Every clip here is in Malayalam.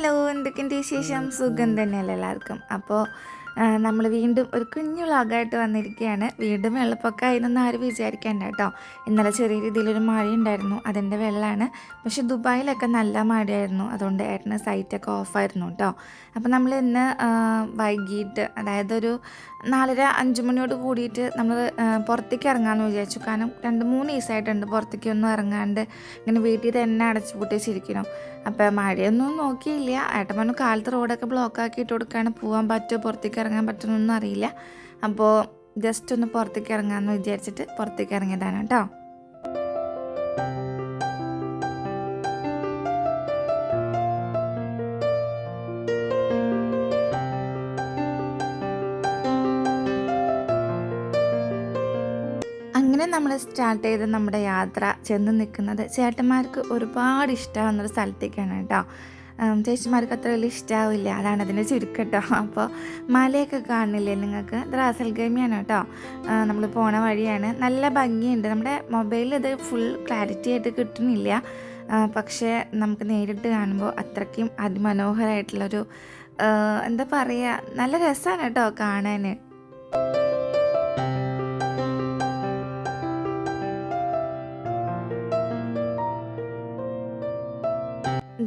ഹലോ എന്തൊക്കെയുണ്ട് വിശേഷം? സുഖം തന്നെയല്ല എല്ലാവർക്കും. അപ്പോൾ നമ്മൾ വീണ്ടും ഒരു കുഞ്ഞു വ്ളോഗായിട്ട് വന്നിരിക്കുകയാണ് വീണ്ടും വെള്ളപ്പൊക്കമായിരുന്നെന്ന് ആരും വിചാരിക്കേണ്ട കേട്ടോ. ഇന്നലെ ചെറിയ രീതിയിലൊരു മഴ ഉണ്ടായിരുന്നു അതിന്റെ വെള്ളമാണ് പക്ഷേ ദുബായിലൊക്കെ നല്ല മഴയായിരുന്നു. അതുകൊണ്ട് ഏട്ടന് സൈറ്റൊക്കെ ഓഫായിരുന്നു കേട്ടോ. അപ്പോൾ നമ്മൾ ഇന്ന് വൈകിട്ട് അതായത് ഒരു നാലര അഞ്ച് മണിയോട് കൂടിയിട്ട് നമ്മൾ പുറത്തേക്ക് ഇറങ്ങാമെന്ന് വിചാരിച്ചു. കാരണം രണ്ട് മൂന്ന് ദിവസമായിട്ടുണ്ട് പുറത്തേക്കൊന്നും ഇറങ്ങാണ്ട് ഇങ്ങനെ വീട്ടിൽ തന്നെ അടച്ചു പൂട്ടിച്ചിരിക്കണം അപ്പോൾ മഴയൊന്നും നോക്കിയില്ല. ഏട്ടൻ പറഞ്ഞു കാലത്ത് റോഡൊക്കെ ബ്ലോക്ക് ആക്കിയിട്ട് കൊടുക്കുകയാണ് പോകാൻ പറ്റുമോ പുറത്തേക്ക് ഇറങ്ങാൻ പറ്റുമെന്നൊന്നും അറിയില്ല. അപ്പോൾ ജസ്റ്റ് ഒന്ന് പുറത്തേക്ക് ഇറങ്ങാമെന്ന് വിചാരിച്ചിട്ട് പുറത്തേക്ക് ഇറങ്ങിയതാണ് കേട്ടോ. അങ്ങനെ നമ്മൾ സ്റ്റാർട്ട് ചെയ്ത നമ്മുടെ യാത്ര ചെന്ന് നിൽക്കുന്നത് ചേട്ടന്മാർക്ക് ഒരുപാട് ഇഷ്ടമാകുന്നൊരു സ്ഥലത്തേക്കാണ് കേട്ടോ. ചേച്ചിമാർക്ക് അത്ര വലിയ ഇഷ്ടാവില്ല. അതാണ് അതിന്റെ ചുരുക്കം കേട്ടോ. അപ്പോൾ മലയൊക്കെ കാണില്ലേ നിങ്ങൾക്ക്? റാസൽ ഗമിയാണ് കേട്ടോ. നമ്മൾ പോണ വഴിയാണ്. നല്ല ഭംഗിയുണ്ട്. നമ്മുടെ മൊബൈലിൽ ഇത് ഫുൾ ക്ലാരിറ്റി ആയിട്ട് കിട്ടുന്നില്ല. പക്ഷേ നമുക്ക് നേരിട്ട് കാണുമ്പോൾ അത്രയ്ക്കും അതിമനോഹരമായിട്ടുള്ളൊരു എന്താ പറയുക നല്ല രസമാണ് കേട്ടോ കാണാൻ.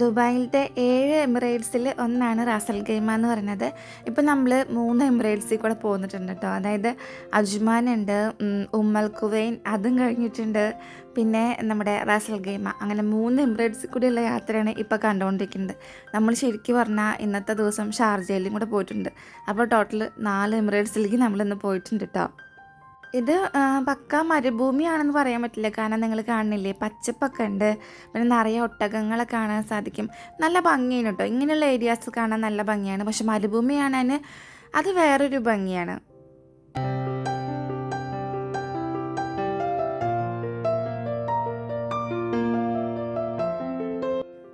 ദുബായിലത്തെ ഏഴ് എമിറേറ്റ്സിൽ ഒന്നാണ് റാസൽ ഗൈമ എന്ന് പറയുന്നത്. ഇപ്പോൾ നമ്മൾ മൂന്ന് എമിറേറ്റ്സിൽ കൂടെ പോന്നിട്ടുണ്ട് കേട്ടോ അതായത് അജ്മാൻ ഉണ്ട് ഉമ്മൽ കുവൈൻ അതും കഴിഞ്ഞിട്ടുണ്ട്. പിന്നെ നമ്മുടെ റാസൽ ഗൈമ. അങ്ങനെ മൂന്ന് എമിറേറ്റ്സിൽ കൂടിയുള്ള യാത്രയാണ് ഇപ്പോൾ കണ്ടുകൊണ്ടിരിക്കുന്നത് നമ്മൾ ശരിക്കും പറഞ്ഞാൽ ഇന്നത്തെ ദിവസം ഷാർജയിലും കൂടെ പോയിട്ടുണ്ട്. അപ്പോൾ ടോട്ടൽ നാല് എമിറേറ്റ്സിലേക്ക് നമ്മളിന്ന് പോയിട്ടുണ്ട് കേട്ടോ ഇത് പക്ക മരുഭൂമിയാണെന്ന് പറയാൻ പറ്റില്ല. കാരണം നിങ്ങൾ കാണുന്നില്ലേ? പച്ചപ്പൊക്കെ ഉണ്ട്. പിന്നെ നിറയെ ഒട്ടകങ്ങളെ കാണാൻ സാധിക്കും. നല്ല ഭംഗിയാണ് കേട്ടോ ഇങ്ങനെയുള്ള ഏരിയാസ് കാണാൻ നല്ല ഭംഗിയാണ്. പക്ഷെ മരുഭൂമി കാണാൻ അത് വേറൊരു ഭംഗിയാണ്.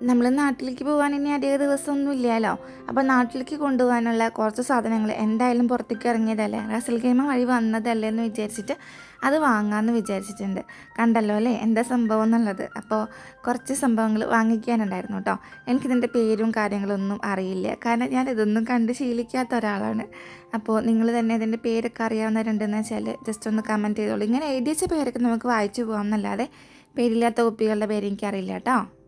നമ്മൾ നാട്ടിലേക്ക് പോകാൻ ഇനി അധിക ദിവസമൊന്നും ഇല്ലല്ലോ അപ്പോൾ നാട്ടിലേക്ക് കൊണ്ടുപോകാനുള്ള കുറച്ച് സാധനങ്ങൾ എന്തായാലും പുറത്തേക്ക് ഇറങ്ങിയതല്ലേ? റസൽ ഗെയിമ വഴി വന്നതല്ലേ എന്ന് വിചാരിച്ചിട്ട് അത് വാങ്ങാമെന്ന് വിചാരിച്ചിട്ടുണ്ട്. കണ്ടല്ലോ അല്ലേ? എന്താ സംഭവം എന്നുള്ളത്. അപ്പോൾ കുറച്ച് സംഭവങ്ങൾ വാങ്ങിക്കാനുണ്ടായിരുന്നു കേട്ടോ. എനിക്കിതിന്റെ പേരും കാര്യങ്ങളൊന്നും അറിയില്ല. കാരണം ഞാൻ ഇതൊന്നും കണ്ട് ശീലിക്കാത്ത ഒരാളാണ്. അപ്പോൾ നിങ്ങൾ തന്നെ ഇതിന്റെ പേരൊക്കെ അറിയാവുന്നവരുണ്ടെന്ന് വെച്ചാൽ ജസ്റ്റ് ഒന്ന് കമന്റ് ചെയ്തോളൂ. ഇങ്ങനെ എഴുതിയ പേരൊക്കെ നമുക്ക് വായിച്ചു പോകാം എന്നല്ലാതെ പേരില്ലാത്ത കുപ്പികളുടെ പേര് എനിക്കറിയില്ല കേട്ടോ.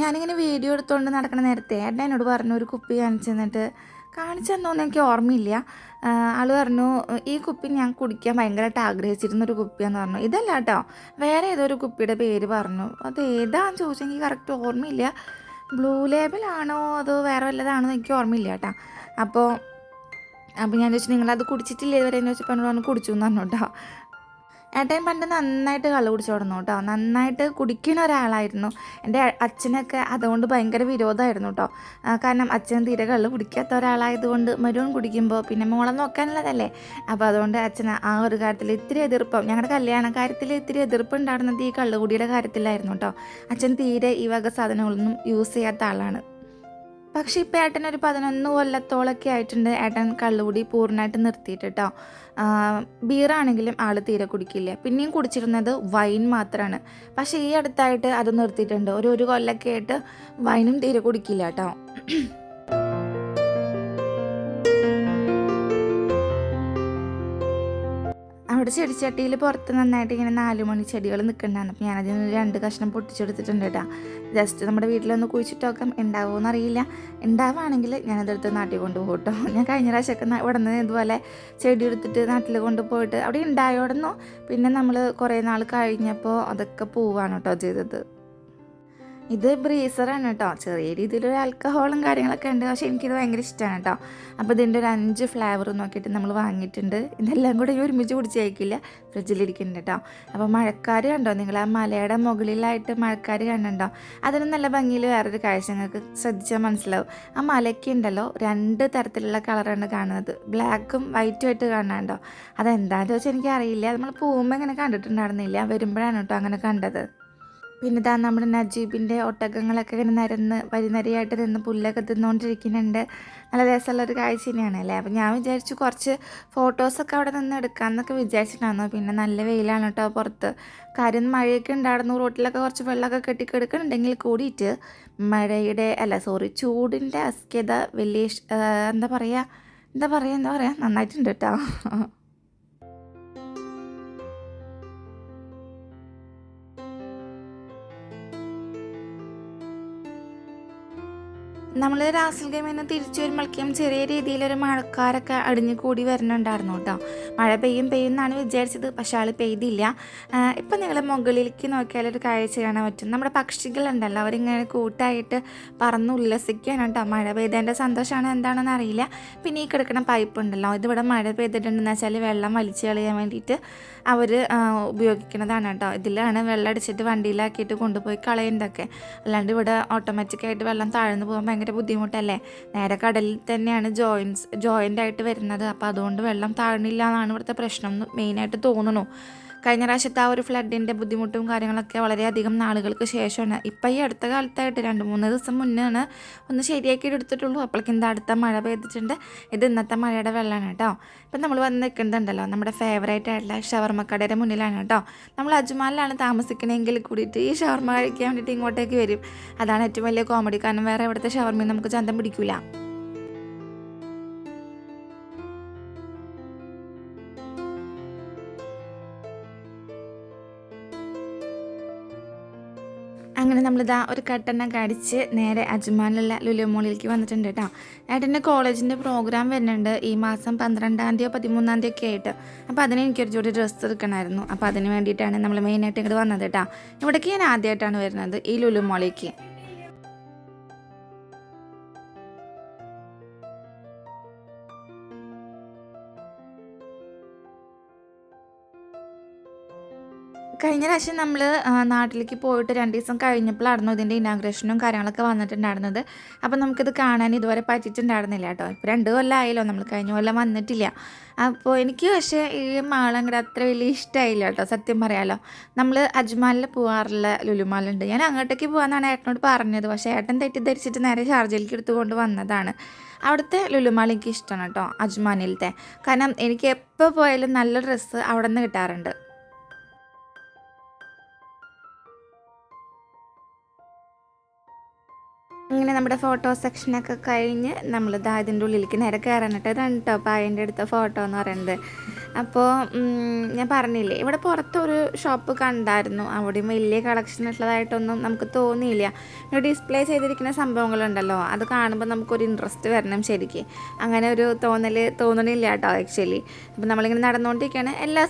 ഞാനിങ്ങനെ വീഡിയോ എടുത്തുകൊണ്ട് നടക്കണ നേരത്തെ ഏട്ടൻ എന്നോട് പറഞ്ഞു ഒരു കുപ്പി കാണിച്ചു തന്നിട്ട് കാണിച്ചു തന്നോന്ന് എനിക്ക് ഓർമ്മയില്ല. ആൾ പറഞ്ഞു ഈ കുപ്പി ഞാൻ കുടിക്കാൻ ഭയങ്കരമായിട്ട് ആഗ്രഹിച്ചിരുന്ന ഒരു കുപ്പിയാന്ന് പറഞ്ഞു. ഇതല്ല കേട്ടോ വേറെ ഏതോ ഒരു കുപ്പിയുടെ പേര് പറഞ്ഞു. അത് ഏതാന്ന് ചോദിച്ചാൽ എനിക്ക് കറക്റ്റ് ഓർമ്മയില്ല. ബ്ലൂ ലേബിളാണോ അതോ വേറെ വല്ലതാണോ എനിക്ക് ഓർമ്മയില്ല കേട്ടോ അപ്പോൾ അപ്പോൾ ഞാൻ ചോദിച്ചു നിങ്ങളത് കുടിച്ചിട്ടില്ലേ ഇതുവരെ? എന്ന് ചോദിച്ചപ്പോൾ എന്നോട് പറഞ്ഞു കുടിച്ചു എന്ന് പറഞ്ഞു കേട്ടോ ഏട്ടൻ പണ്ട് നന്നായിട്ട് കള്ള് കുടിച്ചോടുന്നു കേട്ടോ. നന്നായിട്ട് കുടിക്കുന്ന ഒരാളായിരുന്നു. എന്റെ അച്ഛനൊക്കെ അതുകൊണ്ട് ഭയങ്കര വിരോധമായിരുന്നു കേട്ടോ. കാരണം അച്ഛൻ തീരെ കള്ളു കുടിക്കാത്ത ഒരാളായതുകൊണ്ട് മരുവൻ കുടിക്കുമ്പോൾ പിന്നെ മോളെ നോക്കാനുള്ളതല്ലേ. അപ്പോൾ അതുകൊണ്ട് അച്ഛൻ ആ ഒരു കാര്യത്തിൽ ഇത്തിരി എതിർപ്പം ഞങ്ങളുടെ കല്യാണ കാര്യത്തിൽ ഇത്തിരി എതിർപ്പ് ഉണ്ടായിരുന്നത് ഈ കള്ളുകുടിയുടെ കാര്യത്തിലായിരുന്നു കേട്ടോ. അച്ഛൻ തീരെ ഈ വക സാധനങ്ങളൊന്നും യൂസ് ചെയ്യാത്ത ആളാണ്. പക്ഷെ ഇപ്പം ഏട്ടൻ ഒരു പതിനൊന്ന് കൊല്ലത്തോളൊക്കെ ആയിട്ടുണ്ട്. ഏട്ടൻ കള്ളുകൂടി പൂർണമായിട്ട് നിർത്തിയിട്ട് കേട്ടോ ബീറാണെങ്കിലും ആൾ തീരെ കുടിക്കില്ല. പിന്നെയും കുടിച്ചിരുന്നത് വൈൻ മാത്രമാണ് പക്ഷേ ഈ അടുത്തായിട്ട് അത് നിർത്തിയിട്ടുണ്ട്. ഒരു ഒരു കൊല്ലൊക്കെ ആയിട്ട് വൈനും തീരെ കുടിക്കില്ല കേട്ടോ അവിടെ ചെടിച്ചട്ടിയിൽ പുറത്ത് നന്നായിട്ട് ഇങ്ങനെ നാല് മണി ചെടികൾ നിൽക്കുന്നുണ്ടായിരുന്നു അപ്പോൾ ഞാനതിൽ നിന്ന് രണ്ട് കഷ്ണം പൊട്ടിച്ചെടുത്തിട്ടുണ്ട് കേട്ടോ ജസ്റ്റ് നമ്മുടെ വീട്ടിലൊന്ന് കുഴിച്ചിട്ട് നോക്കാം ഉണ്ടാവുമോ എന്നറിയില്ല ഉണ്ടാവുകയാണെങ്കിൽ ഞാനതെടുത്ത് നാട്ടിൽ കൊണ്ടുപോകും കേട്ടോ ഞാൻ കഴിഞ്ഞ പ്രാവശ്യമൊക്കെ ഉടനെ ഇതുപോലെ ചെടി എടുത്തിട്ട് നാട്ടിൽ കൊണ്ടുപോയിട്ട് അവിടെ ഉണ്ടായോടുന്നു. പിന്നെ നമ്മൾ കുറേ നാൾ കഴിഞ്ഞപ്പോൾ അതൊക്കെ പോവാണ് കേട്ടോ ചെയ്തത്. ഇത് ബ്രീസറാണ് കേട്ടോ. ചെറിയ രീതിയിലൊരു ആൽക്കഹോളും കാര്യങ്ങളൊക്കെ ഉണ്ട്. പക്ഷേ എനിക്കിത് ഭയങ്കര ഇഷ്ടമാണ് കേട്ടോ. അപ്പോൾ ഇതിന്റെ ഒരു അഞ്ച് ഫ്ലേവർ നോക്കിയിട്ട് നമ്മൾ വാങ്ങിയിട്ടുണ്ട്. ഇതെല്ലാം കൂടെ ഒരുമിച്ച് കഴിക്കില്ല ഫ്രിഡ്ജിലിരിക്കുന്നുണ്ട് കേട്ടോ. അപ്പോൾ മഴക്കാർ കണ്ടോ? നിങ്ങൾ ആ മലയുടെ മുകളിലായിട്ട് മഴക്കാർ കണ്ടുണ്ടോ അതിന് നല്ല ഭംഗിയിൽ വേറൊരു കാഴ്ച നിങ്ങൾക്ക് ശ്രദ്ധിച്ചാൽ മനസ്സിലാവും. ആ മലയ്ക്ക് ഉണ്ടല്ലോ രണ്ട് തരത്തിലുള്ള കളറാണ് കാണുന്നത്. ബ്ലാക്കും വൈറ്റും ആയിട്ട് കാണാണ്ടോ അതെന്താണെന്ന് ചോദിച്ചാൽ എനിക്കറിയില്ല. നമ്മൾ പോകുമ്പോൾ ഇങ്ങനെ കണ്ടിട്ടുണ്ടായിരുന്നില്ല. വരുമ്പോഴാണ് കേട്ടോ അങ്ങനെ കണ്ടത്. പിന്നെ ഇതാ നമ്മുടെ നജീബിന്റെ ഒട്ടകങ്ങളൊക്കെ ഇങ്ങനെ നിരന്ന് വരിനരിയായിട്ട് നിന്ന് പുല്ലൊക്കെ തിന്നുകൊണ്ടിരിക്കുന്നുണ്ട്. നല്ല രസമുള്ളൊരു കാഴ്ച തന്നെയാണ് അല്ലേ? അപ്പം ഞാൻ വിചാരിച്ചു കുറച്ച് ഫോട്ടോസൊക്കെ അവിടെ നിന്ന് എടുക്കാമെന്നൊക്കെ വിചാരിച്ചിട്ടായിരുന്നു പിന്നെ നല്ല വെയിലാണ് കേട്ടോ പുറത്ത്. കാര്യം മഴയൊക്കെ ഉണ്ടായിരുന്നു. റോട്ടിലൊക്കെ കുറച്ച് വെള്ളമൊക്കെ കെട്ടിക്കിടക്കുന്നുണ്ടെങ്കിൽ കൂടിയിട്ട് മഴയുടെ അല്ല സോറി ചൂടിന്റെ അസ്ക്യത വലിയ എന്താ പറയുക? എന്താ പറയുക? എന്താ പറയുക? നന്നായിട്ടുണ്ട് കേട്ടോ. നമ്മൾ രാസൽ ഗെയിമിൽ നിന്ന് തിരിച്ചു വരുമ്പോഴേക്കും ചെറിയ രീതിയിലൊരു മഴക്കാരൊക്കെ അടിഞ്ഞു കൂടി വരുന്നുണ്ടായിരുന്നു കേട്ടോ മഴ പെയ്യും പെയ്യും എന്നാണ് വിചാരിച്ചത് പക്ഷെ ആൾ പെയ്തില്ല. ഇപ്പം നിങ്ങൾ മുകളിലേക്ക് നോക്കിയാൽ ഒരു കാഴ്ച കാണാൻ പറ്റും. നമ്മുടെ പക്ഷികളുണ്ടല്ലോ അവരിങ്ങനെ കൂട്ടായിട്ട് പറന്ന് ഉല്ലസിക്കുകയാണ് കേട്ടോ മഴ പെയ്തതിന്റെ സന്തോഷമാണ് എന്താണെന്ന് അറിയില്ല. പിന്നെ ഈ കിടക്കുന്ന പൈപ്പ് ഉണ്ടല്ലോ ഇതിവിടെ മഴ പെയ്തിട്ടുണ്ടെന്ന് വെച്ചാൽ വെള്ളം വലിച്ചു കളയാൻ വേണ്ടിയിട്ട് അവർ ഉപയോഗിക്കുന്നതാണ് കേട്ടോ ഇതിലാണ് വെള്ളം അടിച്ചിട്ട് വണ്ടിയിലാക്കിയിട്ട് കൊണ്ടുപോയി കളയുന്നതൊക്കെ അല്ലാണ്ട് ഇവിടെ ഓട്ടോമാറ്റിക്കായിട്ട് വെള്ളം താഴ്ന്നു പോകാൻ ഭയങ്കര ബുദ്ധിമുട്ടല്ലേ? നേരെ കടലിൽ തന്നെയാണ് ജോയിൻസ് ജോയിന്റ് ആയിട്ട് വരുന്നത്. അപ്പോൾ അതുകൊണ്ട് വെള്ളം താഴ്ന്നില്ല എന്നാണ് ഇവിടുത്തെ പ്രശ്നം മെയിനായിട്ട് തോന്നുന്നു. കഴിഞ്ഞ പ്രാവശ്യത്തെ ആ ഒരു ഫ്ലഡിന്റെ ബുദ്ധിമുട്ടും കാര്യങ്ങളൊക്കെ വളരെയധികം നാളുകൾക്ക് ശേഷമാണ്. ഇപ്പം ഈ അടുത്ത കാലത്തായിട്ട് രണ്ട് മൂന്ന് ദിവസം മുന്നേയാണ് ഒന്ന് ശരിയാക്കി എടുത്തിട്ടുള്ളൂ. അപ്പോഴേക്കും എന്താ അടുത്ത മഴ പെയ്തിട്ടുണ്ട്. ഇത് ഇന്നത്തെ മഴയുടെ വെള്ളമാണ് കേട്ടോ. ഇപ്പം നമ്മൾ വന്ന് നിൽക്കുന്നുണ്ടല്ലോ. നമ്മുടെ ഫേവറേറ്റ് ആയിട്ടുള്ള ഷവർമ്മക്കടയുടെ മുന്നിലാണ് കേട്ടോ. നമ്മൾ അജ്മാലിലാണ് താമസിക്കണമെങ്കിൽ കൂടിയിട്ട് ഈ ഷവർമ്മ കഴിക്കാൻ വേണ്ടിയിട്ട് ഇങ്ങോട്ടേക്ക് വരും. അതാണ് ഏറ്റവും വലിയ കോമഡി കാരണം വേറെ ഇവിടുത്തെ ഷവർമ്മയും നമുക്ക് ചന്തം പിടിക്കില്ല അങ്ങനെ നമ്മളിതാ ഒരു കട്ടെണ്ണൊക്കെ കടിച്ച് നേരെ അജ്മാനിലുള്ള ലുലു മോളിലേക്ക് വന്നിട്ടുണ്ട് കേട്ടോ. ഏട്ടന്റെ കോളേജിന്റെ പ്രോഗ്രാം വരുന്നുണ്ട് ഈ മാസം പന്ത്രണ്ടാം തീയതിയോ പതിമൂന്നാം തീയതി ഒക്കെ ആയിട്ട്. അപ്പോൾ അതിന് എനിക്കൊരു ജോഡി ഡ്രസ്സ് എടുക്കണമായിരുന്നു. അപ്പോൾ അതിന് വേണ്ടിയിട്ടാണ് നമ്മൾ മെയിനായിട്ട് ഇങ്ങോട്ട് വന്നത് കേട്ടോ. ഇവിടേക്ക് ഞാൻ ആദ്യമായിട്ടാണ് വരുന്നത് ഈ ലുലു കഴിഞ്ഞ പ്രാവശ്യം നമ്മൾ നാട്ടിലേക്ക് പോയിട്ട് രണ്ട് ദിവസം കഴിഞ്ഞപ്പോഴായിരുന്നു ഇതിന്റെ ഇനാഗ്രേഷനും കാര്യങ്ങളൊക്കെ വന്നിട്ടുണ്ടായിരുന്നത്. അപ്പം നമുക്കിത് കാണാൻ ഇതുവരെ പറ്റിയിട്ടുണ്ടായിരുന്നില്ല കേട്ടോ. ഇപ്പോൾ രണ്ട് കൊല്ലമായല്ലോ നമ്മൾ കഴിഞ്ഞ കൊല്ലം വന്നിട്ടില്ല. അപ്പോൾ എനിക്ക് പക്ഷേ ഈ മാളം കൂടെ അത്ര വലിയ ഇഷ്ടമായില്ല കേട്ടോ സത്യം പറയാലോ. നമ്മൾ അജ്മാലിൽ പോകാറുള്ള ലുലുമാലുണ്ട് ഞാൻ അങ്ങോട്ടേക്ക് പോകാമെന്നാണ് ഏട്ടനോട് പറഞ്ഞത്. പക്ഷേ ഏട്ടൻ തെറ്റിദ്ധരിച്ചിട്ട് നേരെ ഷാർജയിലേക്ക് എടുത്തുകൊണ്ട് വന്നതാണ്. അവിടുത്തെ ലുലുമാൾ എനിക്ക് ഇഷ്ടമാണ് കേട്ടോ അജ്മാനിലത്തെ. കാരണം എനിക്ക് എപ്പോൾ പോയാലും നല്ല ഡ്രസ്സ് അവിടെ നിന്ന് കിട്ടാറുണ്ട്. ഇങ്ങനെ നമ്മുടെ ഫോട്ടോ സെക്ഷനൊക്കെ കഴിഞ്ഞ് നമ്മൾ ദാ ഇതിന്റെ ഉള്ളിലേക്ക് നേരെ കയറാനിട്ട് ഇതാണ് കേട്ടോ പായന്റെ അടുത്ത ഫോട്ടോ എന്ന് പറയുന്നത്. അപ്പോൾ ഞാൻ പറഞ്ഞില്ലേ ഇവിടെ പുറത്തൊരു ഷോപ്പ് കണ്ടായിരുന്നു. അവിടെയും വലിയ കളക്ഷൻ ഉള്ളതായിട്ടൊന്നും നമുക്ക് തോന്നിയില്ല. ഇവിടെ ഡിസ്പ്ലേ ചെയ്തിരിക്കുന്ന സംഭവങ്ങളുണ്ടല്ലോ അത് കാണുമ്പോൾ നമുക്കൊരു ഇൻട്രസ്റ്റ് വരണം ശരിക്ക്. അങ്ങനെ ഒരു തോന്നൽ തോന്നണില്ല കേട്ടോ ആക്ച്വലി അപ്പോൾ നമ്മളിങ്ങനെ നടന്നുകൊണ്ടിരിക്കുകയാണ് എല്ലാ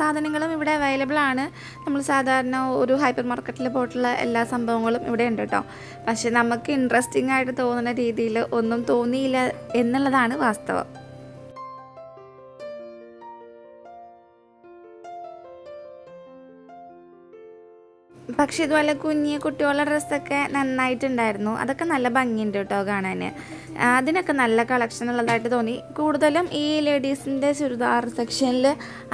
സാധനങ്ങളും ഇവിടെ അവൈലബിൾ ആണ്. നമ്മൾ സാധാരണ ഒരു ഹൈപ്പർ മാർക്കറ്റിൽ പോയിട്ടുള്ള എല്ലാ സംഭവങ്ങളും ഇവിടെ ഉണ്ട് കേട്ടോ. പക്ഷേ നമുക്ക് ഇൻട്രസ്റ്റിംഗ് ആയിട്ട് തോന്നുന്ന രീതിയിൽ ഒന്നും തോന്നിയില്ല എന്നുള്ളതാണ് വാസ്തവം. പക്ഷെ ഇതുപോലെ കുഞ്ഞി കുട്ടികളുടെ ഡ്രസ്സൊക്കെ നന്നായിട്ടുണ്ടായിരുന്നു. അതൊക്കെ നല്ല ഭംഗിയുണ്ട് കേട്ടോ കാണാൻ അതിനൊക്കെ നല്ല കളക്ഷൻ ഉള്ളതായിട്ട് തോന്നി. കൂടുതലും ഈ ലേഡീസിന്റെ ചുരിദാർ സെക്ഷനിൽ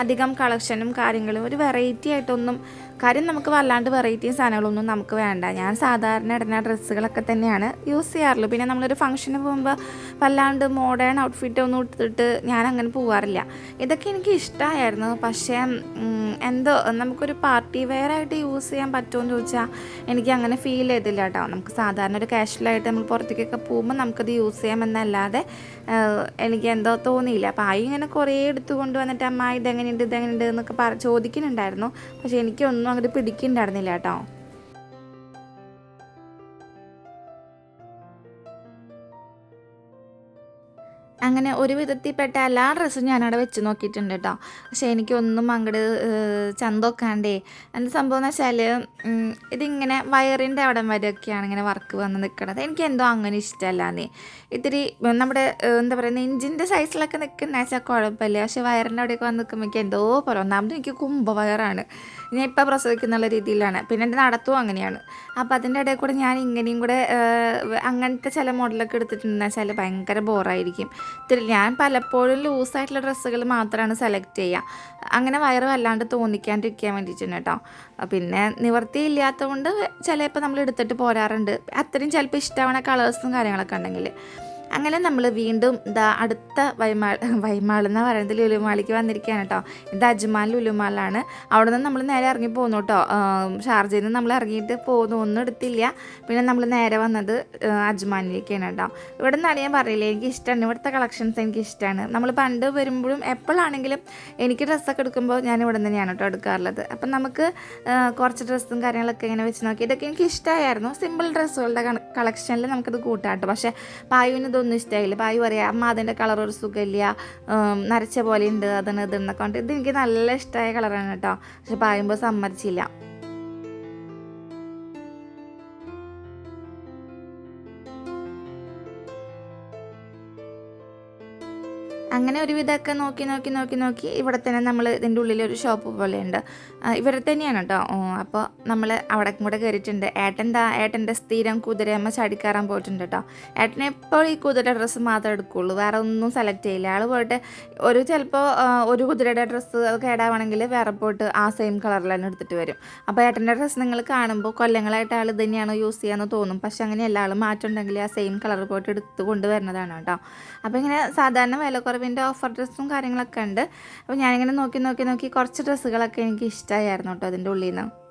അധികം കളക്ഷനും കാര്യങ്ങളും ഒരു വെറൈറ്റി ആയിട്ടൊന്നും കാര്യം നമുക്ക് വല്ലാണ്ട് വെറൈറ്റി സാധനങ്ങളൊന്നും നമുക്ക് വേണ്ട. ഞാൻ സാധാരണ ഇടുന്ന ഡ്രസ്സുകളൊക്കെ തന്നെയാണ് യൂസ് ചെയ്യാറുള്ളൂ. പിന്നെ നമ്മളൊരു ഫംഗ്ഷന് പോകുമ്പോൾ വല്ലാണ്ട് മോഡേൺ ഔട്ട്ഫിറ്റ് ഒന്നും ഇട്ടിട്ട് ഞാൻ അങ്ങനെ പോവാറില്ല. ഇതൊക്കെ എനിക്ക് ഇഷ്ടമായിരുന്നു പക്ഷേ എന്തോ നമുക്കൊരു പാർട്ടി വെയർ ആയിട്ട് യൂസ് ചെയ്യാൻ പറ്റുമെന്ന് ചോദിച്ചാൽ എനിക്ക് അങ്ങനെ ഫീൽ ചെയ്തില്ല കേട്ടോ നമുക്ക് സാധാരണ ഒരു കാഷ്വലായിട്ട് നമ്മൾ പുറത്തേക്കൊക്കെ പോകുമ്പോൾ നമുക്കത് യൂസ് ചെയ്യാമെന്നല്ലാതെ എനിക്ക് എന്തോ തോന്നിയില്ല. അപ്പോൾ ആയി ഇങ്ങനെ കുറേ എടുത്തു കൊണ്ടുവന്നിട്ട് അമ്മ ഇതെങ്ങനെയുണ്ട് ഇതെങ്ങനെയുണ്ട് എന്നൊക്കെ പറ ചോദിക്കുന്നുണ്ടായിരുന്നു. പക്ഷേ എനിക്കൊന്നും അങ്ങോട്ട് പിടിക്കുന്നുണ്ടായിരുന്നില്ല കേട്ടോ. അങ്ങനെ ഒരു വിധത്തിൽപ്പെട്ട എല്ലാ ഡ്രസ്സും ഞാനവിടെ വെച്ച് നോക്കിയിട്ടുണ്ട് കേട്ടോ. പക്ഷേ എനിക്കൊന്നും അങ്ങോട്ട് ചന്തൊക്കാണ്ടേ. എന്റെ സംഭവം എന്ന് വെച്ചാൽ ഇതിങ്ങനെ വയറിന്റെ അവിടം വരെയൊക്കെയാണ് ഇങ്ങനെ വർക്ക് വന്ന് നിൽക്കുന്നത് എനിക്ക് എന്തോ അങ്ങനെ ഇഷ്ടമല്ലാന്നേ. ഇത്തിരി നമ്മുടെ എന്താ പറയുക നെഞ്ചിന്റെ സൈസിലൊക്കെ നിൽക്കുന്ന വെച്ചാൽ കുഴപ്പമില്ല. പക്ഷേ വയറിന്റെ അവിടെയൊക്കെ വന്ന് നിൽക്കുമ്പോൾ എനിക്ക് എന്തോ പോലെ ഒന്നാമത് എനിക്ക് കുമ്പ വയറാണ്. ഞാൻ ഇപ്പോൾ പ്രസവിക്കുന്നുള്ള രീതിയിലാണ്. പിന്നെ എന്റെ നടത്തും അങ്ങനെയാണ്. അപ്പോൾ അതിന്റെ ഇടയിൽ കൂടെ ഞാൻ ഇങ്ങനെയും കൂടെ അങ്ങനത്തെ ചില മോഡലൊക്കെ എടുത്തിട്ടുണ്ടെന്ന് വെച്ചാൽ ഭയങ്കര ബോറായിരിക്കും ഞാൻ പലപ്പോഴും ലൂസായിട്ടുള്ള ഡ്രസ്സുകൾ മാത്രമാണ് സെലക്ട് ചെയ്യുക. അങ്ങനെ വയറ് വല്ലാണ്ട് തോന്നിക്കാണ്ടിരിക്കാൻ വേണ്ടിയിട്ടാണ് കേട്ടോ. പിന്നെ നിവർത്തിയില്ലാത്തതുകൊണ്ട് ചിലപ്പോൾ നമ്മൾ എടുത്തിട്ട് പോരാറുണ്ട്. അത്രയും ചിലപ്പോൾ ഇഷ്ടമാവണ കളേഴ്സും കാര്യങ്ങളൊക്കെ ഉണ്ടെങ്കിൽ. അങ്ങനെ നമ്മൾ വീണ്ടും ഇതാ അടുത്ത വൈമാൾ വൈമാൾ എന്ന് പറയുന്നത് ലുലുമാളിക്ക് വന്നിരിക്കുകയാണ് കേട്ടോ. ഇത് അജ്മാൻ ലുലുമാളാണ്. അവിടെ നിന്ന് നമ്മൾ നേരെ ഇറങ്ങി പോകുന്നു കേട്ടോ. ഷാർജയിൽ നിന്ന് നമ്മൾ ഇറങ്ങിയിട്ട് പോകുന്നു ഒന്നും എടുത്തില്ല. പിന്നെ നമ്മൾ നേരെ വന്നത് അജ്മാനിലേക്കാണ് കേട്ടോ. ഇവിടെ നിന്നാണ് ഞാൻ പറയില്ലേ എനിക്ക് ഇഷ്ടമാണ് ഇവിടുത്തെ കളക്ഷൻസ് എനിക്ക് ഇഷ്ടമാണ് നമ്മൾ പണ്ട് വരുമ്പോഴും എപ്പോഴാണെങ്കിലും എനിക്ക് ഡ്രസ്സൊക്കെ എടുക്കുമ്പോൾ ഞാൻ ഇവിടെ തന്നെയാണ് കേട്ടോ എടുക്കാറുള്ളത്. അപ്പം നമുക്ക് കുറച്ച് ഡ്രസ്സും കാര്യങ്ങളൊക്കെ ഇങ്ങനെ വെച്ച് നോക്കി. ഇതൊക്കെ എനിക്ക് ഇഷ്ടമായിരുന്നു സിമ്പിൾ ഡ്രസ്സുകളുടെ കളക്ഷനിൽ നമുക്കിത് കൂട്ടാം കേട്ടോ. പക്ഷേ പായുവിന് ഇതൊന്നും ഇഷ്ടമായില്ല പായു പറയാം അമ്മ അതിന്റെ കളർ ഒരു സുഖമില്ല. നരച്ച പോലെ ഉണ്ട്. അതാണ് ഇതെന്നൊക്കെ ഇത് എനിക്ക് നല്ല ഇഷ്ടമായ കളറാണ് കേട്ടോ. പക്ഷെ പായുമ്പോൾ സമ്മതിച്ചില്ല. അങ്ങനെ ഒരു വിധമൊക്കെ നോക്കി നോക്കി നോക്കി നോക്കി ഇവിടെ തന്നെ നമ്മൾ ഇതിന്റെ ഉള്ളിൽ ഒരു ഷോപ്പ് പോലെയുണ്ട് ഇവരെ തന്നെയാണ് കേട്ടോ അപ്പോൾ നമ്മൾ അവിടെ കൂടെ കയറിയിട്ടുണ്ട് ഏട്ടന്റെ ഏട്ടന്റെ സ്ഥിരം കുതിരയമ്മ ചാടിക്കയറാൻ പോയിട്ടുണ്ട് കേട്ടോ ഏട്ടൻ എപ്പോഴും ഈ കുതിര ഡ്രസ്സ് മാത്രമേ എടുക്കുകയുള്ളൂ വേറെ ഒന്നും സെലക്ട് ചെയ്യില്ല. ആൾ പോയിട്ട് ഒരു ചിലപ്പോൾ ഒരു കുതിരയുടെ ഡ്രസ്സ് കേടാവണമെങ്കിൽ വേറെ പോയിട്ട് ആ സെയിം കളറിൽ തന്നെ എടുത്തിട്ട് വരും. അപ്പോൾ ഏട്ടന്റെ ഡ്രസ്സ് നിങ്ങൾ കാണുമ്പോൾ കൊല്ലങ്ങളായിട്ട് ആൾ തന്നെയാണ് യൂസ് ചെയ്യാന്ന് തോന്നും. പക്ഷെ അങ്ങനെയല്ല. ആൾ മാറ്റമുണ്ടെങ്കിൽ ആ സെയിം കളർ പോയിട്ട് എടുത്ത് കൊണ്ടുവരുന്നതാണ് കേട്ടോ അപ്പോൾ ഇങ്ങനെ സാധാരണ വിലക്കുറവിന്റെ ഓഫർ ഡ്രസ്സും കാര്യങ്ങളൊക്കെ ഉണ്ട്. അപ്പോൾ ഞാനിങ്ങനെ നോക്കി നോക്കി നോക്കി കുറച്ച് ഡ്രസ്സുകളൊക്കെ എനിക്ക് ഇഷ്ടമായിരുന്നു കേട്ടോ അതിന്റെ ഉള്ളിൽ നിന്ന്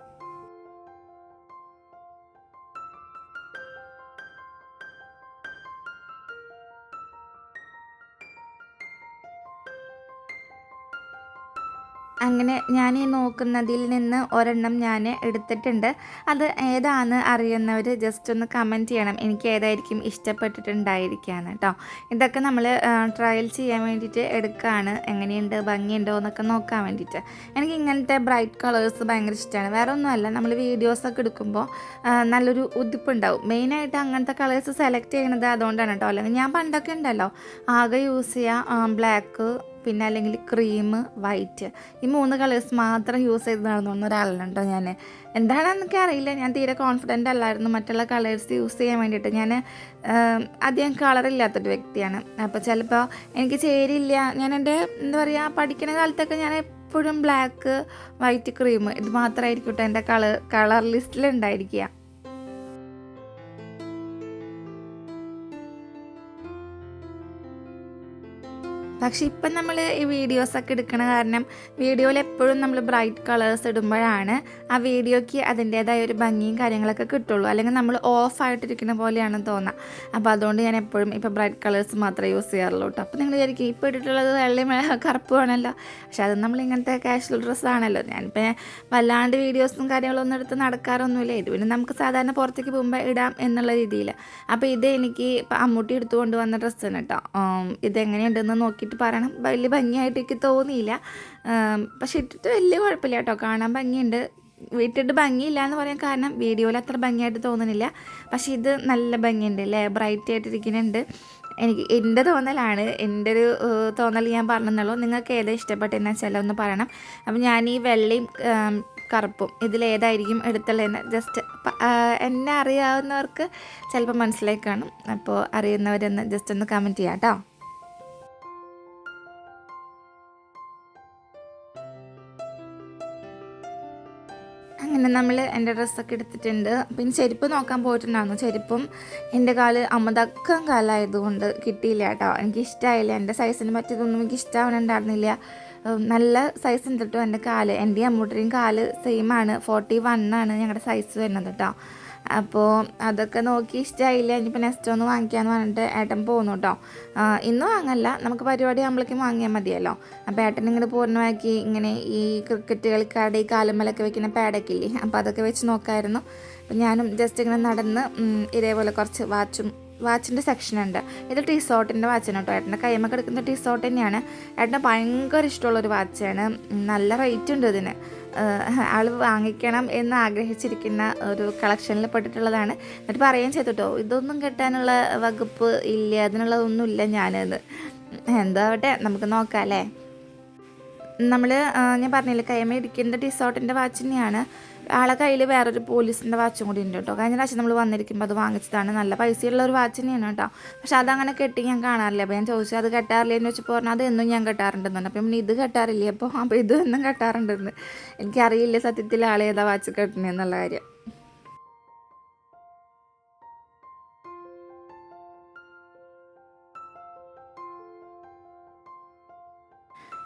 അങ്ങനെ ഞാൻ ഈ നോക്കുന്നതിൽ നിന്ന് ഒരെണ്ണം ഞാൻ എടുത്തിട്ടുണ്ട്. അത് ഏതാണ് അറിയുന്നവർ ജസ്റ്റ് ഒന്ന് കമന്റ് ചെയ്യണം. എനിക്ക് ഏതായിരിക്കും ഇഷ്ടപ്പെട്ടിട്ടുണ്ടായിരിക്കുകയാണ് കേട്ടോ ഇതൊക്കെ നമ്മൾ ട്രയൽ ചെയ്യാൻ വേണ്ടിയിട്ട് എടുക്കുകയാണ് എങ്ങനെയുണ്ട് ഭംഗിയുണ്ടോ എന്നൊക്കെ നോക്കാൻ വേണ്ടിയിട്ട് എനിക്ക് ഇങ്ങനത്തെ ബ്രൈറ്റ് കളേഴ്സ് ഭയങ്കര ഇഷ്ടമാണ് വേറെ ഒന്നുമല്ല നമ്മൾ വീഡിയോസൊക്കെ എടുക്കുമ്പോൾ നല്ലൊരു ഉദിപ്പുണ്ടാവും മെയിനായിട്ട് അങ്ങനത്തെ കളേഴ്സ് സെലക്ട് ചെയ്യണത് അതുകൊണ്ടാണ് കേട്ടോ അല്ലെങ്കിൽ ഞാൻ പണ്ടൊക്കെ ഉണ്ടല്ലോ ആകെ യൂസ് ചെയ്യുക ബ്ലാക്ക് പിന്നെ അല്ലെങ്കിൽ ക്രീം വൈറ്റ് ഈ മൂന്ന് കളേഴ്സ് മാത്രം യൂസ് ചെയ്ത് നടന്നു ഒരാളുണ്ടോ ഞാൻ എന്താണെന്നൊക്കെ അറിയില്ല. ഞാൻ തീരെ കോൺഫിഡന്റ് അല്ലായിരുന്നു. മറ്റുള്ള കളേഴ്സ് യൂസ് ചെയ്യാൻ വേണ്ടിയിട്ട് ഞാൻ അധികം കളറില്ലാത്തൊരു വ്യക്തിയാണ്. അപ്പോൾ ചിലപ്പോൾ എനിക്ക് ചേരില്ല ഞാൻ എന്റെ എന്താ പറയുക പഠിക്കുന്ന കാലത്തൊക്കെ ഞാൻ എപ്പോഴും ബ്ലാക്ക് വൈറ്റ് ക്രീം ഇത് മാത്രമായിരിക്കും കേട്ടോ എന്റെ കളർ കളർ ലിസ്റ്റിൽ പക്ഷെ ഇപ്പം നമ്മൾ ഈ വീഡിയോസൊക്കെ എടുക്കണ കാരണം വീഡിയോയിൽ എപ്പോഴും നമ്മൾ ബ്രൈറ്റ് കളേഴ്സ് ഇടുമ്പോഴാണ് ആ വീഡിയോയ്ക്ക് അതിന്റേതായ ഒരു ഭംഗിയും കാര്യങ്ങളൊക്കെ കിട്ടുള്ളൂ. അല്ലെങ്കിൽ നമ്മൾ ഓഫ് ആയിട്ടിരിക്കുന്ന പോലെയാണ് തോന്നുക അപ്പോൾ അതുകൊണ്ട് ഞാൻ എപ്പോഴും ഇപ്പോൾ ബ്രൈറ്റ് കളേഴ്സ് മാത്രമേ യൂസ് ചെയ്യാറുള്ളൂ കേട്ടോ. അപ്പോൾ നിങ്ങൾ വിചാരിക്കും ഇപ്പോൾ ഇട്ടിട്ടുള്ളത് കറുപ്പ് കറുപ്പുമാണല്ലോ പക്ഷെ അത് നമ്മൾ ഇങ്ങനത്തെ കാഷ്വൽ ഡ്രസ്സാണല്ലോ ഞാനിപ്പോൾ വല്ലാണ്ട് വീഡിയോസും കാര്യങ്ങളൊന്നും എടുത്ത് നടക്കാറൊന്നുമില്ല. ഇത് പിന്നെ നമുക്ക് സാധാരണ പുറത്തേക്ക് പോകുമ്പോൾ ഇടാം എന്നുള്ള രീതിയിൽ. അപ്പോൾ ഇത് എനിക്ക് അമ്മൂട്ടി എടുത്തു കൊണ്ടുവന്ന ഡ്രസ്സാണ് കേട്ടോ. ഇതെങ്ങനെയുണ്ടെന്ന് നോക്കിയിട്ട് പറയണം. വലിയ ഭംഗിയായിട്ട് എനിക്ക് തോന്നിയില്ല. പക്ഷേ ഇട്ടിട്ട് വലിയ കുഴപ്പമില്ല കേട്ടോ. കാണാൻ ഭംഗിയുണ്ട്. വീട്ടിട്ട് ഭംഗിയില്ല എന്ന് പറയാൻ കാരണം വീഡിയോയിൽ അത്ര ഭംഗിയായിട്ട് തോന്നുന്നില്ല. പക്ഷെ ഇത് നല്ല ഭംഗിയുണ്ട് അല്ലേ? ബ്രൈറ്റ് ആയിട്ടിരിക്കുന്നുണ്ട് എനിക്ക് എന്റെ തോന്നലാണ്. എന്റെ ഒരു തോന്നൽ ഞാൻ പറഞ്ഞെന്നുള്ളൂ. നിങ്ങൾക്ക് ഏതാ ഇഷ്ടപ്പെട്ടെന്ന് വെച്ചാൽ ഒന്ന് പറയണം. അപ്പം ഞാൻ ഈ വെള്ളയും കറുപ്പും ഇതിലേതായിരിക്കും എടുത്തുള്ളതെന്ന് ജസ്റ്റ് എന്നെ അറിയാവുന്നവർക്ക് ചിലപ്പോൾ മനസ്സിലായി കാണും. അപ്പോൾ അറിയുന്നവരൊന്ന് ജസ്റ്റ് ഒന്ന് കമന്റ് ചെയ്യാം കേട്ടോ. അങ്ങനെ നമ്മൾ എന്റെ ഡ്രസ്സൊക്കെ എടുത്തിട്ടുണ്ട്. പിന്നെ ചെരുപ്പ് നോക്കാൻ പോയിട്ടുണ്ടായിരുന്നു. ചെരുപ്പും എന്റെ കാൽ അമ്മതക്കം കാലായതുകൊണ്ട് കിട്ടിയില്ല കേട്ടോ. എനിക്ക് ഇഷ്ടമായില്ല എന്റെ സൈസിന് പറ്റിയതൊന്നും എനിക്ക് ഇഷ്ടമാവണുണ്ടായിരുന്നില്ല നല്ല സൈസ് ഉണ്ട് കേട്ടോ എന്റെ കാൽ. എന്റെ അമ്മൂട്ടരെയും കാൽ സെയിം ആണ്. ഫോർട്ടി വൺ ആണ് ഞങ്ങളുടെ സൈസ് വരുന്നത് കേട്ടോ. അപ്പോൾ അതൊക്കെ നോക്കി ഇഷ്ടമായില്ല ഇനിയിപ്പോൾ നെക്സ്റ്റ് ഒന്ന് വാങ്ങിക്കാന്ന് പറഞ്ഞിട്ട് ഏട്ടൻ പോകുന്നു കേട്ടോ ഇന്ന് വാങ്ങല്ല. നമുക്ക് പരിപാടി ആകുമ്പോഴേക്കും വാങ്ങിയാൽ മതിയല്ലോ. അപ്പോൾ ഏട്ടൻ ഇങ്ങനെ പൂർണമാക്കി ഇങ്ങനെ ഈ ക്രിക്കറ്റ് കളിക്കാരുടെ ഈ കാലുമ്മലൊക്കെ വെക്കുന്ന പാഡൊക്കെ ഇല്ലേ? അപ്പോൾ അതൊക്കെ വെച്ച് നോക്കായിരുന്നു. അപ്പം ഞാനും ജസ്റ്റ് ഇങ്ങനെ നടന്ന് ഇതേപോലെ കുറച്ച് വാച്ചും വാച്ചിന്റെ സെക്ഷൻ ഉണ്ട്. ഇത് ടീസോട്ടിന്റെ വാച്ചാണ് കേട്ടോ ഏട്ടന്റെ കൈമൊക്കെ എടുക്കുന്ന ടീസോട്ട് തന്നെയാണ്. ഏട്ടന് ഭയങ്കര ഇഷ്ടമുള്ളൊരു വാച്ചാണ് നല്ല റേറ്റ് ഉണ്ട് ഇതിന്. ആൾ വാങ്ങിക്കണം എന്ന് ആഗ്രഹിച്ചിരിക്കുന്ന ഒരു കളക്ഷനിൽ പെട്ടിട്ടുള്ളതാണ്. എന്നിട്ട് പറയുകയും ചെയ്തു കേട്ടോ ഇതൊന്നും കിട്ടാനുള്ള വകുപ്പ് ഇല്ല അതിനുള്ളതൊന്നും ഇല്ല ഞാനത് എന്താവട്ടെ നമുക്ക് നോക്കാം അല്ലേ? നമ്മൾ ഞാൻ പറഞ്ഞില്ല കൈമ ഇരിക്കേണ്ട ഡിസോർട്ടിന്റെ വാച്ച് തന്നെയാണ്. ആളെ കയ്യിൽ വേറൊരു പോലീസിന്റെ വാച്ചും കൂടി ഉണ്ട് കേട്ടോ. കഴിഞ്ഞ പ്രാവശ്യം നമ്മൾ വന്നിരിക്കുമ്പോൾ അത് വാങ്ങിച്ചതാണ്. നല്ല പൈസയുള്ള ഒരു വാച്ച് തന്നെയാണ് കേട്ടോ. പക്ഷെ അതങ്ങനെ കെട്ടി ഞാൻ കാണാറില്ല. അപ്പോൾ ഞാൻ ചോദിച്ചു അത് കെട്ടാറില്ല? എന്ന് വെച്ചപ്പോൾ പറഞ്ഞാൽ അത് എന്നും ഞാൻ കെട്ടാറുണ്ടെന്ന് പറഞ്ഞു. അപ്പം ഇത് കെട്ടാറില്ലേ? അപ്പോൾ അപ്പോൾ ഇത് എന്നും കെട്ടാറുണ്ടെന്ന്. എനിക്കറിയില്ല സത്യത്തിൽ ആളെ ഏതാ വാച്ച് കെട്ടണെന്നുള്ള കാര്യം.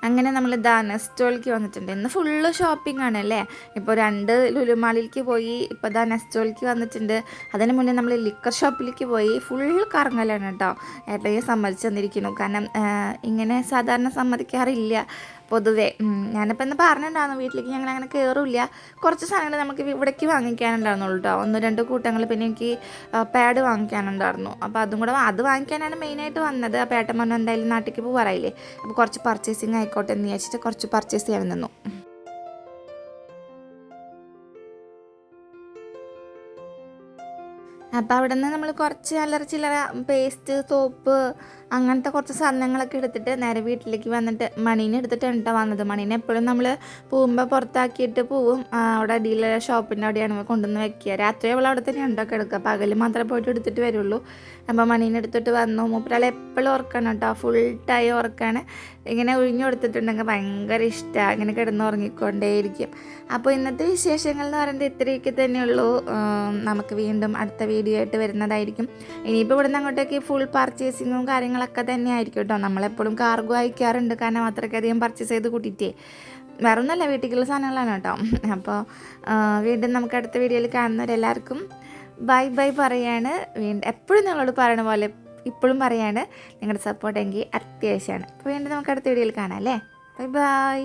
അങ്ങനെ നമ്മൾ നെസ്റ്റോളിക്ക് വന്നിട്ടുണ്ട്. ഇന്ന് ഫുള്ള് ഷോപ്പിംഗ് ആണ് അല്ലേ? ഇപ്പോൾ രണ്ട് ലുലുമാളിലേക്ക് പോയി ഇപ്പോൾ ഇതാ നെസ്റ്റോളിക്ക് വന്നിട്ടുണ്ട്. അതിന് മുന്നേ നമ്മൾ ലിക്കർ ഷോപ്പിലേക്ക് പോയി ഫുൾ കറങ്ങലാണ് കേട്ടോ. ഏട്ടയെ സമ്മതിച്ചു തന്നിരിക്കുന്നു. കാരണം ഇങ്ങനെ സാധാരണ സമ്മതിക്കാറില്ല. പൊതുവേ. ഞാനിപ്പോൾ ഇന്ന് പറഞ്ഞിട്ടുണ്ടായിരുന്നു വീട്ടിലേക്ക് ഞങ്ങൾ അങ്ങനെ കയറില്ല കുറച്ച് സാധനങ്ങൾ നമുക്ക് ഇവിടേക്ക് വാങ്ങിക്കാനുണ്ടായിരുന്നുള്ളൂ കേട്ടോ ഒന്ന് രണ്ട് കൂട്ടങ്ങൾ പിന്നെ എനിക്ക് പാഡ് വാങ്ങിക്കാനുണ്ടായിരുന്നു. അപ്പോൾ അതും കൂടെ അത് വാങ്ങിക്കാനാണ് മെയിനായിട്ട് വന്നത്. ആ ഏട്ടൻ പറഞ്ഞു എന്തായാലും നാട്ടിലേക്ക് പോകാറായില്ലേ അപ്പോൾ കുറച്ച് പർച്ചേസിങ് ആയിക്കോട്ടെ എന്ന് വിചാരിച്ചിട്ട് കുറച്ച് പർച്ചേസ് ചെയ്യാൻ നിന്നു. അപ്പോൾ അവിടെ നിന്ന് നമ്മൾ കുറച്ച് അല്ലറ ചില്ലറ പേസ്റ്റ് സോപ്പ് അങ്ങനത്തെ കുറച്ച് സാധനങ്ങളൊക്കെ എടുത്തിട്ട് നേരെ വീട്ടിലേക്ക് വന്നിട്ട് മണീനെ എടുത്തിട്ടാണ് കേട്ടോ വന്നത്? മണീനെ എപ്പോഴും നമ്മൾ പോകുമ്പോൾ പുറത്താക്കിയിട്ട് പോവും. അവിടെ ഡീലർ ഷോപ്പിന്റെ അവിടെയാണ് കൊണ്ടുവന്ന് വെക്കുക. രാത്രി അവൾ അവിടെ തന്നെ ഉണ്ടോ കിടക്കുക? പകൽ മാത്രമേ പോയിട്ട് എടുത്തിട്ട് വരുള്ളൂ. അപ്പോൾ മണീനെ എടുത്തിട്ട് വന്നു. മൂപ്പരാൾ എപ്പോഴും ഓർക്കണം കേട്ടോ. ഫുൾ ടൈം ഓർക്കാണ് ഇങ്ങനെ ഒഴിഞ്ഞു കൊടുത്തിട്ടുണ്ടെങ്കിൽ ഭയങ്കര ഇഷ്ടമാണ് ഇങ്ങനെ കിടന്ന് ഉറങ്ങിക്കൊണ്ടേയിരിക്കും. അപ്പോൾ ഇന്നത്തെ വിശേഷങ്ങൾ എന്ന് പറയുന്നത് ഇത്രയൊക്കെ തന്നെയുള്ളൂ. നമുക്ക് വീണ്ടും അടുത്ത വീഡിയോ ആയിട്ട് വരുന്നതായിരിക്കും. ഇനിയിപ്പോൾ ഇവിടുന്ന് അങ്ങോട്ടേക്ക് ഫുൾ പർച്ചേസിങ്ങും കാര്യങ്ങളൊക്കെ തന്നെ ആയിരിക്കും കേട്ടോ. നമ്മളെപ്പോഴും കാർഗോ അയക്കാറുണ്ട്. കാരണം അത്രയ്ക്കധികം പർച്ചേസ് ചെയ്ത് കൂട്ടിയിട്ടേ. വേറെ ഒന്നല്ല വീട്ടിലുള്ള സാധനങ്ങളാണ് കേട്ടോ. അപ്പോൾ വീണ്ടും നമുക്ക് അടുത്ത വീഡിയോയിൽ കാണുന്നവരെല്ലാവർക്കും ബൈ ബൈ പറയാണ്. വീണ്ടും എപ്പോഴും നിങ്ങളോട് പറയണ പോലെ ഇപ്പോഴും പറയാണ്. നിങ്ങളുടെ സപ്പോർട്ട് എനിക്ക് അത്യാവശ്യമാണ്. അപ്പോൾ വീണ്ടും നമുക്ക് അടുത്ത വീഡിയോയിൽ കാണാം അല്ലേ? Bye bye